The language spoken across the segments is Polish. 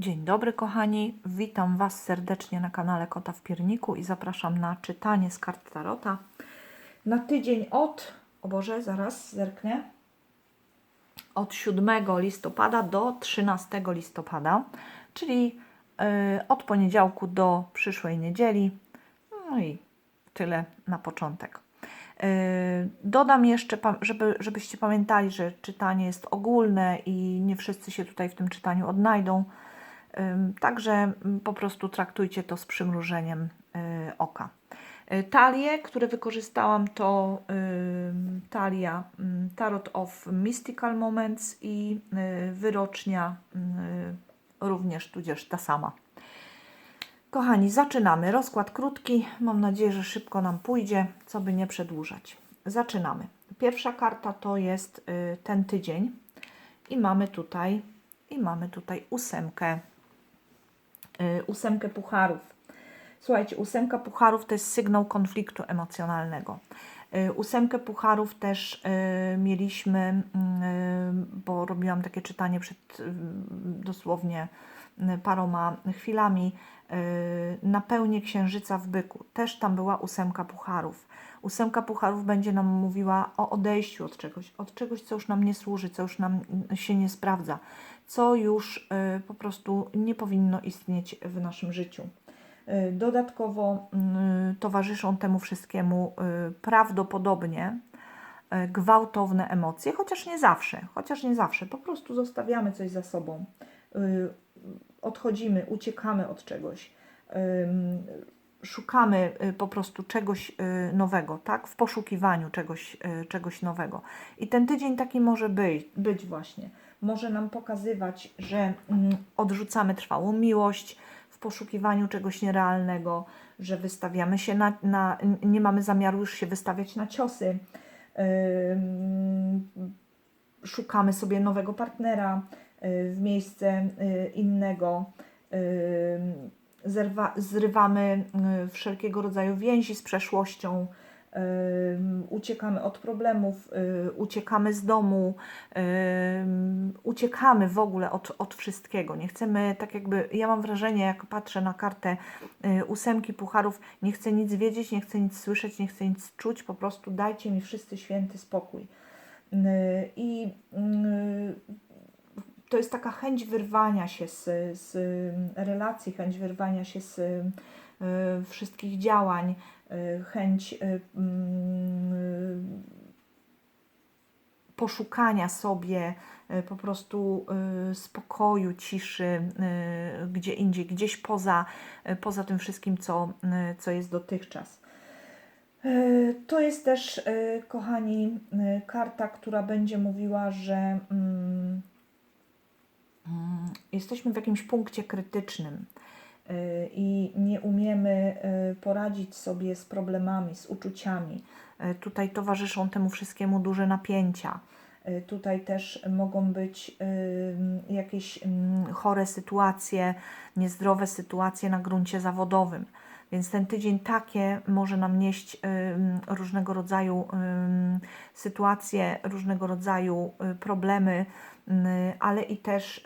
Dzień dobry kochani, witam Was serdecznie na kanale Kota w Pierniku i zapraszam na czytanie z kart Tarota na tydzień od, o Boże, zaraz zerknę, od 7 listopada do 13 listopada, czyli y, od poniedziałku do przyszłej niedzieli. No i tyle na początek. Yy, Dodam jeszcze, żeby, żebyście pamiętali, że czytanie jest ogólne i nie wszyscy się tutaj w tym czytaniu odnajdą. Także mm, po prostu traktujcie to z przymrużeniem y, oka. Y, Talie, które wykorzystałam, to talia ym, Tarot of Mystical Moments i y, wyrocznia również, tudzież ta sama. Kochani, zaczynamy. Rozkład krótki. Mam nadzieję, że szybko nam pójdzie, co by nie przedłużać. Zaczynamy. Pierwsza karta to jest ten tydzień i mamy tutaj i mamy tutaj ósemkę. Y, ósemkę pucharów. Słuchajcie, ósemka pucharów to jest sygnał konfliktu emocjonalnego. Y, Ósemkę pucharów też y, mieliśmy, y, bo robiłam takie czytanie przed dosłownie paroma chwilami, na pełnię księżyca w byku. Też tam była ósemka pucharów. Ósemka pucharów będzie nam mówiła o odejściu od czegoś, od czegoś, co już nam nie służy, co już nam się nie sprawdza, co już y, po prostu nie powinno istnieć w naszym życiu. Y, Dodatkowo y, towarzyszą temu wszystkiemu prawdopodobnie gwałtowne emocje, chociaż nie zawsze, chociaż nie zawsze. Po prostu zostawiamy coś za sobą. Odchodzimy, uciekamy od czegoś. Szukamy po prostu czegoś nowego, tak? W poszukiwaniu czegoś, czegoś nowego. I ten tydzień taki może być, być właśnie. Może nam pokazywać, że mm, odrzucamy trwałą miłość, w poszukiwaniu czegoś nierealnego, że wystawiamy się na, na nie mamy zamiaru już się wystawiać na ciosy, szukamy sobie nowego partnera y, w miejsce y, innego, zrywamy y, wszelkiego rodzaju więzi z przeszłością, uciekamy od problemów, y, uciekamy z domu, uciekamy w ogóle od, od wszystkiego. Nie chcemy, tak jakby, ja mam wrażenie, jak patrzę na kartę y, ósemki pucharów, nie chcę nic wiedzieć, nie chcę nic słyszeć, nie chcę nic czuć, po prostu dajcie mi wszyscy święty spokój. Y, I to jest taka chęć wyrwania się z, z relacji, chęć wyrwania się z wszystkich działań, chęć y, mm, poszukania sobie y, po prostu spokoju, ciszy, gdzie indziej, gdzieś poza, poza tym wszystkim, co, co jest dotychczas. To jest też, kochani, karta, która będzie mówiła, że mm, mm, jesteśmy w jakimś punkcie krytycznym i nie umiemy y, poradzić sobie z problemami, z uczuciami. Y, Tutaj towarzyszą temu wszystkiemu duże napięcia. Tutaj też mogą być jakieś mm, chore sytuacje, niezdrowe sytuacje na gruncie zawodowym. Więc ten tydzień takie może nam nieść różnego rodzaju sytuacje, różnego rodzaju problemy, ale i też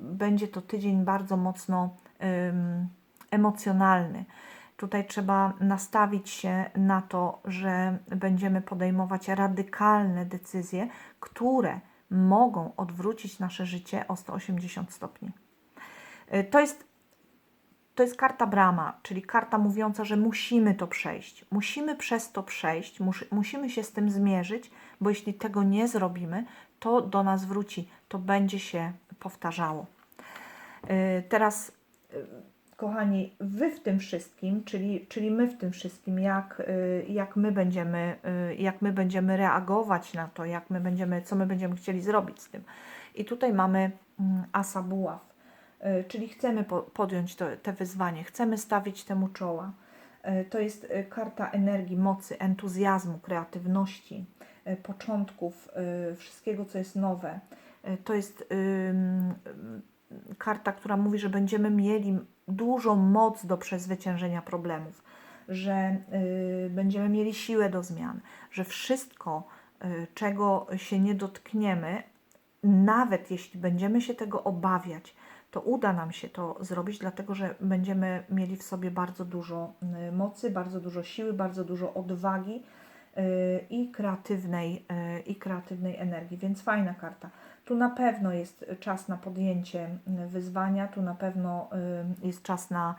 będzie to tydzień bardzo mocno emocjonalny. Tutaj trzeba nastawić się na to, że będziemy podejmować radykalne decyzje, które mogą odwrócić nasze życie o 180 stopni. Y, To jest to jest karta brama, czyli karta mówiąca, że musimy to przejść. Musimy przez to przejść, mus, musimy się z tym zmierzyć, bo jeśli tego nie zrobimy, to do nas wróci, to będzie się powtarzało. Y, Teraz, kochani, wy w tym wszystkim, czyli, czyli my w tym wszystkim, jak, y, jak, my będziemy, y, jak my będziemy reagować na to, jak my będziemy, co my będziemy chcieli zrobić z tym. I tutaj mamy mm, asa buław. Y, czyli chcemy po, podjąć to, te wyzwanie, chcemy stawić temu czoła. Y, To jest y, karta energii, mocy, entuzjazmu, kreatywności, y, początków, y, wszystkiego, co jest nowe. Y, To jest y, karta, która mówi, że będziemy mieli dużą moc do przezwyciężenia problemów, że y, będziemy mieli siłę do zmian, że wszystko, y, czego się nie dotkniemy, nawet jeśli będziemy się tego obawiać, to uda nam się to zrobić, dlatego że będziemy mieli w sobie bardzo dużo y, mocy, bardzo dużo siły, bardzo dużo odwagi y, i kreatywnej, y, i kreatywnej energii, więc fajna karta. Tu na pewno jest czas na podjęcie wyzwania, tu na pewno y, jest czas na,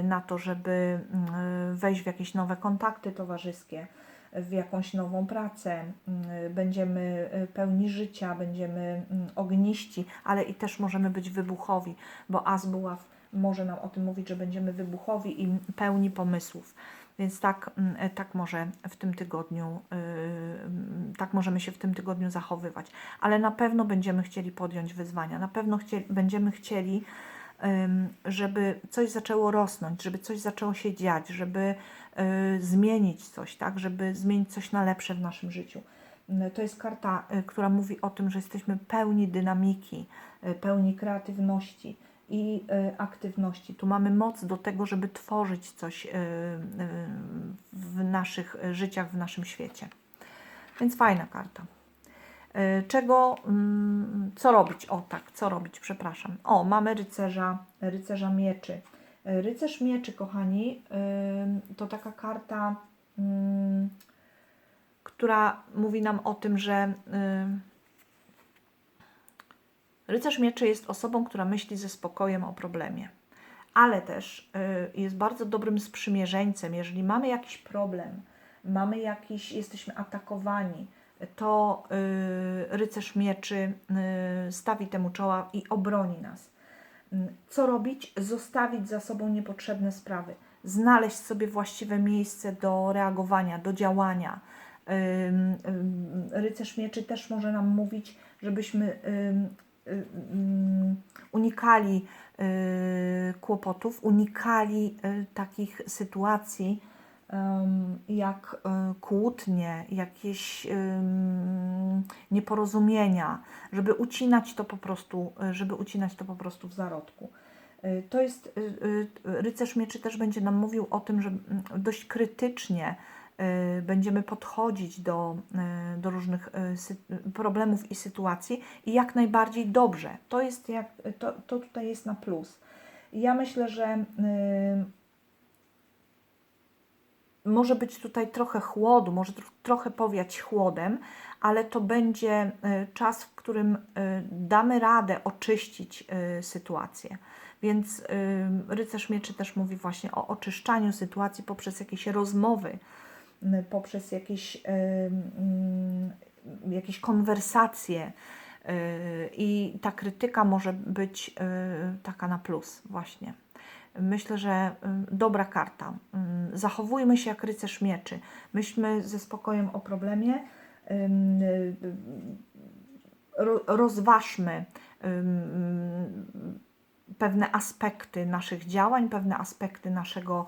y, na to, żeby y, wejść w jakieś nowe kontakty towarzyskie, w jakąś nową pracę, będziemy pełni życia, będziemy ogniści, ale i też możemy być wybuchowi, bo As Buław może nam o tym mówić, że będziemy wybuchowi i pełni pomysłów. Więc tak, mm, e, tak może w tym tygodniu, yy, mm, tak możemy się w tym tygodniu zachowywać. Ale na pewno będziemy chcieli podjąć wyzwania, na pewno chcieli, będziemy chcieli, żeby coś zaczęło rosnąć, żeby coś zaczęło się dziać, żeby y, zmienić coś, tak, żeby zmienić coś na lepsze w naszym życiu. Y, To jest karta, y, która mówi o tym, że jesteśmy pełni dynamiki, y, pełni kreatywności i y, aktywności. Tu mamy moc do tego, żeby tworzyć coś y, y, w naszych życiach, w naszym świecie. Więc fajna karta. Czego, mm, co robić? O tak, co robić, przepraszam. O, mamy rycerza, rycerza mieczy. Rycerz mieczy, kochani, to taka karta, mm, która mówi nam o tym, że rycerz mieczy jest osobą, która myśli ze spokojem o problemie, ale też y, jest bardzo dobrym sprzymierzeńcem. Jeżeli mamy jakiś problem, mamy jakiś, jesteśmy atakowani, to y, rycerz mieczy y, stawi temu czoła i obroni nas. Co robić? Zostawić za sobą niepotrzebne sprawy, znaleźć sobie właściwe miejsce do reagowania, do działania. Rycerz mieczy też może nam mówić, żebyśmy unikali y, kłopotów, unikali y, takich sytuacji jak y, kłótnie, jakieś ym, nieporozumienia, żeby ucinać to po prostu, y, żeby ucinać to po prostu w zarodku. Y, To jest, y, y, rycerz mieczy też będzie nam mówił o tym, że mm, dość krytycznie y, będziemy podchodzić do, y, do różnych y, problemów i sytuacji i jak najbardziej dobrze. To, jest jak, to, to tutaj jest na plus. Ja myślę, że y, może być tutaj trochę chłodu, może tr- trochę powiać chłodem, ale to będzie y, czas, w którym y, damy radę oczyścić y, sytuację. Więc y, rycerz mieczy też mówi właśnie o oczyszczaniu sytuacji poprzez jakieś rozmowy, y, poprzez jakieś, mm, jakieś konwersacje. y, I ta krytyka może być y, taka na plus, właśnie. Myślę, że dobra karta. Zachowujmy się jak rycerz mieczy. Myślmy ze spokojem o problemie. Rozważmy pewne aspekty naszych działań, pewne aspekty naszego,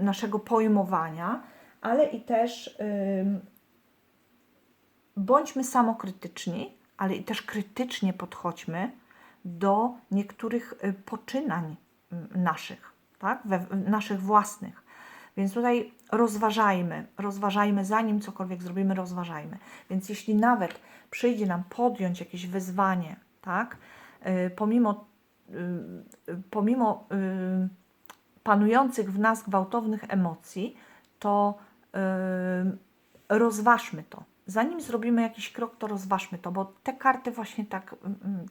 naszego pojmowania, ale i też bądźmy samokrytyczni, ale i też krytycznie podchodźmy do niektórych y, poczynań y, naszych, tak? We, naszych własnych. Więc tutaj rozważajmy, rozważajmy, zanim cokolwiek zrobimy, rozważajmy. Więc jeśli nawet przyjdzie nam podjąć jakieś wyzwanie, tak? Y, pomimo, y, y, pomimo y, panujących w nas gwałtownych emocji, to rozważmy to. Zanim zrobimy jakiś krok, to rozważmy to, bo te karty właśnie tak,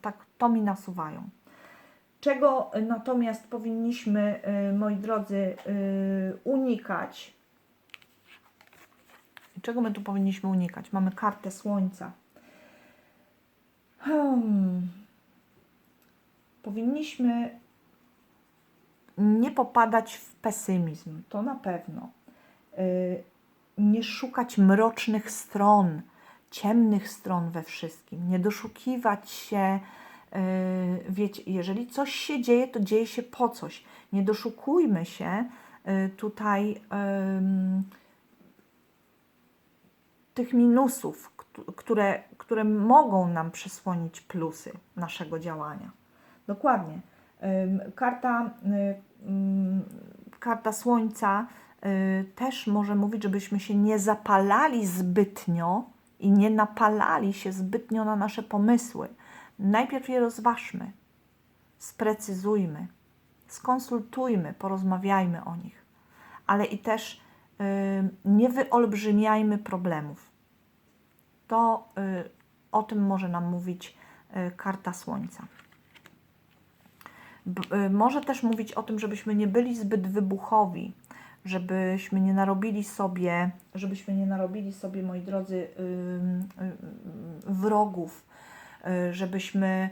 tak to mi nasuwają. Czego natomiast powinniśmy, y, moi drodzy, y, unikać? Czego my tu powinniśmy unikać? Mamy kartę Słońca. Hmm. Powinniśmy nie popadać w pesymizm, to na pewno. Y, Nie szukać mrocznych stron, ciemnych stron we wszystkim, nie doszukiwać się. y, Wiecie, jeżeli coś się dzieje, to dzieje się po coś. Nie doszukujmy się y, tutaj tych minusów, któ- które, które mogą nam przysłonić plusy naszego działania. Dokładnie. Karta, y, karta Słońca y, też może mówić, żebyśmy się nie zapalali zbytnio i nie napalali się zbytnio na nasze pomysły. Najpierw je rozważmy. sprecyzujmy, skonsultujmy, porozmawiajmy o nich, ale i też y, nie wyolbrzymiajmy problemów. To o tym może nam mówić karta Słońca. Y, może też mówić o tym, żebyśmy nie byli zbyt wybuchowi, żebyśmy nie narobili sobie, żebyśmy nie narobili sobie, moi drodzy, ym, ym, wrogów, y, żebyśmy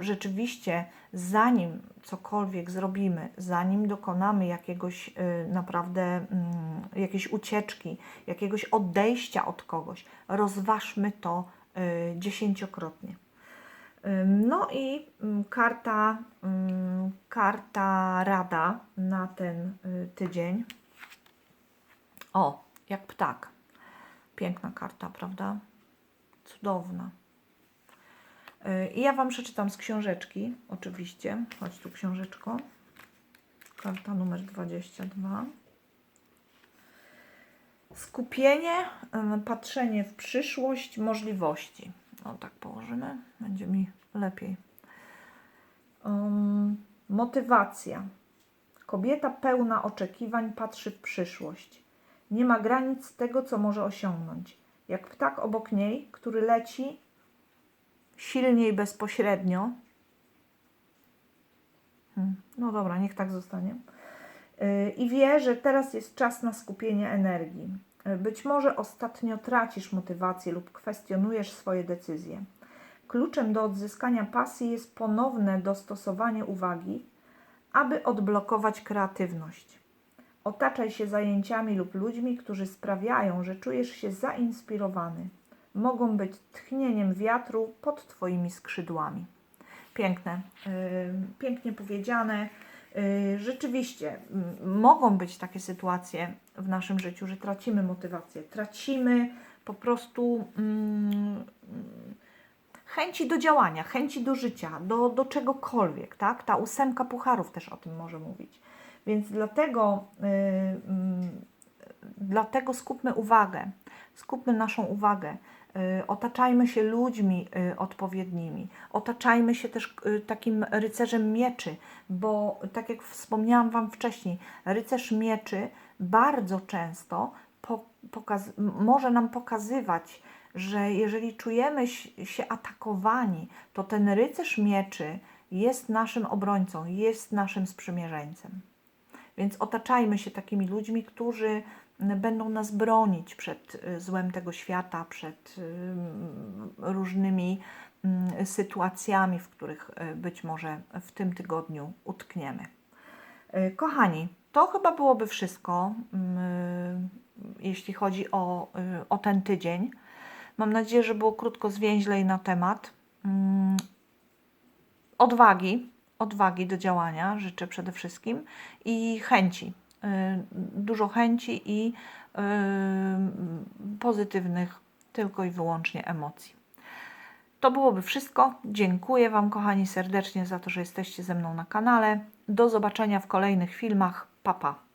rzeczywiście, zanim cokolwiek zrobimy, zanim dokonamy jakiegoś y, naprawdę ym, jakiejś ucieczki, jakiegoś odejścia od kogoś, rozważmy to y, dziesięciokrotnie. No i karta, karta rada na ten y, tydzień. O, jak ptak. Piękna karta, prawda? Cudowna. Y, I ja Wam przeczytam z książeczki, oczywiście. Chodź tu, książeczko. Karta numer 22. Skupienie, patrzenie w przyszłość, możliwości. O, tak położymy, będzie mi lepiej. Ym, motywacja. Kobieta pełna oczekiwań patrzy w przyszłość. Nie ma granic tego, co może osiągnąć. Jak ptak obok niej, który leci silniej bezpośrednio. Hmm, No dobra, niech tak zostanie. Yy, I wie, że teraz jest czas na skupienie energii. Być może ostatnio tracisz motywację lub kwestionujesz swoje decyzje. Kluczem do odzyskania pasji jest ponowne dostosowanie uwagi, aby odblokować kreatywność. Otaczaj się zajęciami lub ludźmi, którzy sprawiają, że czujesz się zainspirowany. Mogą być tchnieniem wiatru pod Twoimi skrzydłami. Piękne, yy, pięknie powiedziane. Yy, rzeczywiście, m, mogą być takie sytuacje w naszym życiu, że tracimy motywację, tracimy po prostu mm, chęci do działania, chęci do życia, do, do czegokolwiek, tak? Ta ósemka pucharów też o tym może mówić. Więc dlatego, yy, mm, dlatego skupmy uwagę, skupmy naszą uwagę, otaczajmy się ludźmi yy, odpowiednimi, otaczajmy się też yy, takim rycerzem mieczy, bo tak jak wspomniałam Wam wcześniej, rycerz mieczy bardzo często może nam pokazywać, że jeżeli czujemy się atakowani, to ten rycerz mieczy jest naszym obrońcą, jest naszym sprzymierzeńcem. Więc otaczajmy się takimi ludźmi, którzy będą nas bronić przed y, złem tego świata, przed ym, różnymi ym, sytuacjami, w których y, być może w tym tygodniu utkniemy. Y, Kochani, to chyba byłoby wszystko, ym, jeśli chodzi o, y, o ten tydzień. Mam nadzieję, że było krótko, zwięźlej na temat. Ym, Odwagi, odwagi do działania życzę przede wszystkim i chęci. Y, Dużo chęci i y, pozytywnych tylko i wyłącznie emocji. To byłoby wszystko. Dziękuję Wam, kochani, serdecznie za to, że jesteście ze mną na kanale. Do zobaczenia w kolejnych filmach. Pa, pa.